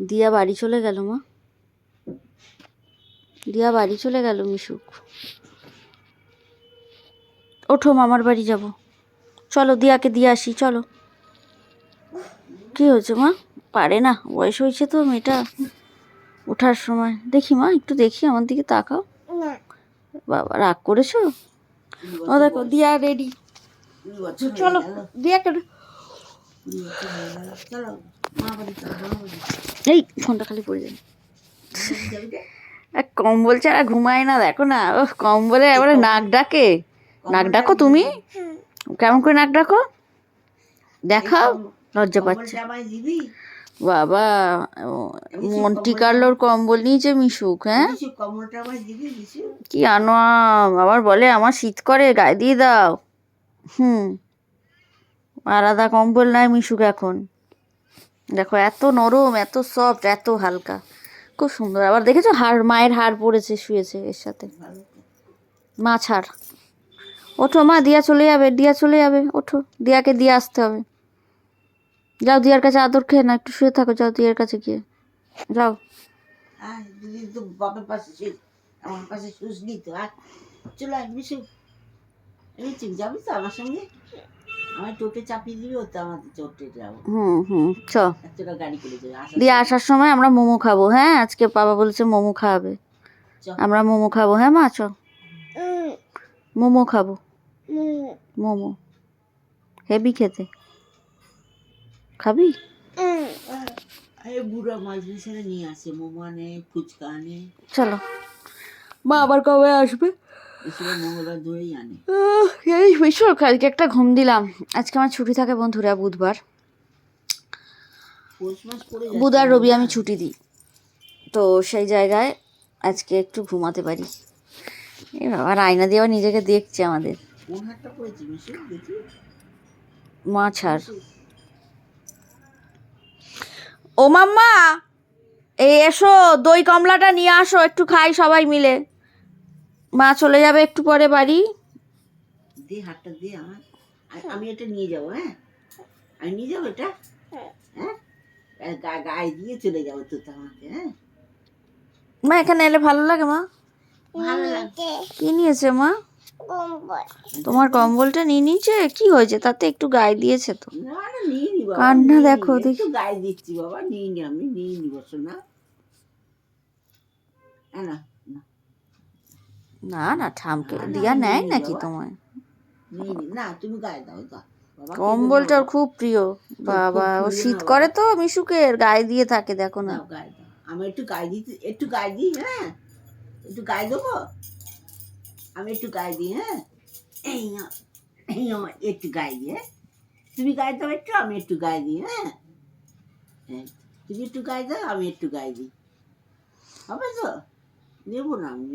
দিয়া বাড়ি চলে গেল মা। দিয়া বাড়ি চলে গেল মিশুক। ওঠো মামার বাড়ি যাব। চলো দিয়াকে দিয়ে আসি চলো। কি হয়েছে মা? পারে না বয়স হয়েছে তো মেয়েটা। ওঠার সময়। দেখি মা একটু দেখি আমার দিকে তাকাও। বাবা রাগ করেছ? ও দেখো দিয়া রেডি চলো গেল, দিয়াকে এই, ফোনটা খালি পড়ে এক কম্বল ছাড়া ঘুমায় না, দেখো না। ও, কম্বলে এবারে নাক ডাকে। নাক ডাকো তুমি? কেমন করে নাক ডাকো? দেখাও। লজ্জা পাচ্ছে। বাবা মন্টি কার্লোর কম্বল নিয়েছে মিশুক হ্যাঁ? কি আনো আবার বলে, আমার শীত করে, গায়ে দিয়ে দাও। হুম। আলাদা কম্বল নাই মিশুক এখন। দেখো, এত নরম, এত সফট এত হালকা। খুব সুন্দর। আবার দেখেছ হাড় মায়ের হাড় পড়েছে শুয়েছে এর সাথে। মাছ হাড় ওঠো মা, দিয়া চলে যাবে, দিয়া চলে যাবে, ওঠো। দিয়াকে দিয়ে আসতে হবে। যাও, দিয়ার কাছে আদর খেয়ে না একটু শুয়ে থাকো, যাও দিয়ার কাছে গিয়ে। যাও। চলে ঠিক যাবি তো আমার সঙ্গে? আমার টোটে চাপিয়ে দিবি ও তো আমাদের টোটে যাব হুম হুম চ। তোরা গাড়ি করে যাবে দিয়ে আসার সময় আমরা মোমো খাব হ্যাঁ? আজকে বাবা বলেছে মোমো খাওয়াবে আমরা মোমো খাব হ্যাঁ মা? চ। মোমো খাব। মোমো। হেভি খেতে। খাবি? আরে বুড়া মাছ মিশালে নিয়ে আসে মোমো আনে ফুচকা আনে। চলো। মা আবার কবে আসবে মঙ্গলবার ধরেই আনে। এই হয়েছ কালকে একটা ঘুম দিলাম। আজকে আমার ছুটি থাকে বন্ধুরা, বুধবার। পৌষ মাস পড়ে বুধ আর রবি আমি ছুটি দিই। তো সেই জায়গায় আজকে একটু ঘুমাতে পারি। বাবা আয়না দিয়ে আবার নিজেকে দেখছে আমাদের। কোন হাটটা পড়েছে মিশু দেখি মা ছাড়। ও মাম্মা! এই, এসো, দই কমলাটা নিয়ে আসো, একটু খাই সবাই মিলে। মা চলে যাবে একটু পরে বাড়ি। দে হাটটা দে আমার আমি এটা নিয়ে যাব হ্যাঁ? আমি নিয়ে যাব এটা? হ্যাঁ। গা- গায়ে দিয়ে চলে যাব তো আমাকে হ্যাঁ? মা এখানে এলে ভালো লাগে মা? ভালো কি? নিয়েছে মা? তোমার কম্বলটা নিয়ে নিয়েছে? কি হয়েছে? তাতে একটু গায়ে দিয়েছে তো। কান্না দেখো, দেখি। গায়ে দিচ্ছি বাবা নিয়ে নি আমি নিয়ে নি বসো না। হ্যাঁ না না, ঠামকে দিয়া নেয় নাকি তোমায়? নি না তুমি গায়ে দাও তো কম্বলটা খুব প্রিয়। বাবা ও শীত করে তো মিশুকের গায়ে দিয়ে থাকে দেখো না। গায়ে দাও। আমি একটু গায়ে দিতে একটু গায়ে দিই হ্যাঁ? একটু গায়ে দেবো? আমি একটু গায়ে দিই হ্যাঁ? এই এই আমার একটু গায়ে দিই হ্যাঁ? তুমি গায়ে দাও একটু আমি একটু গায়ে দিই হ্যাঁ? হ্যাঁ তুমি একটু গায়ে দাও আমি একটু গায়ে দিই। হবে তো? নেব না আমি।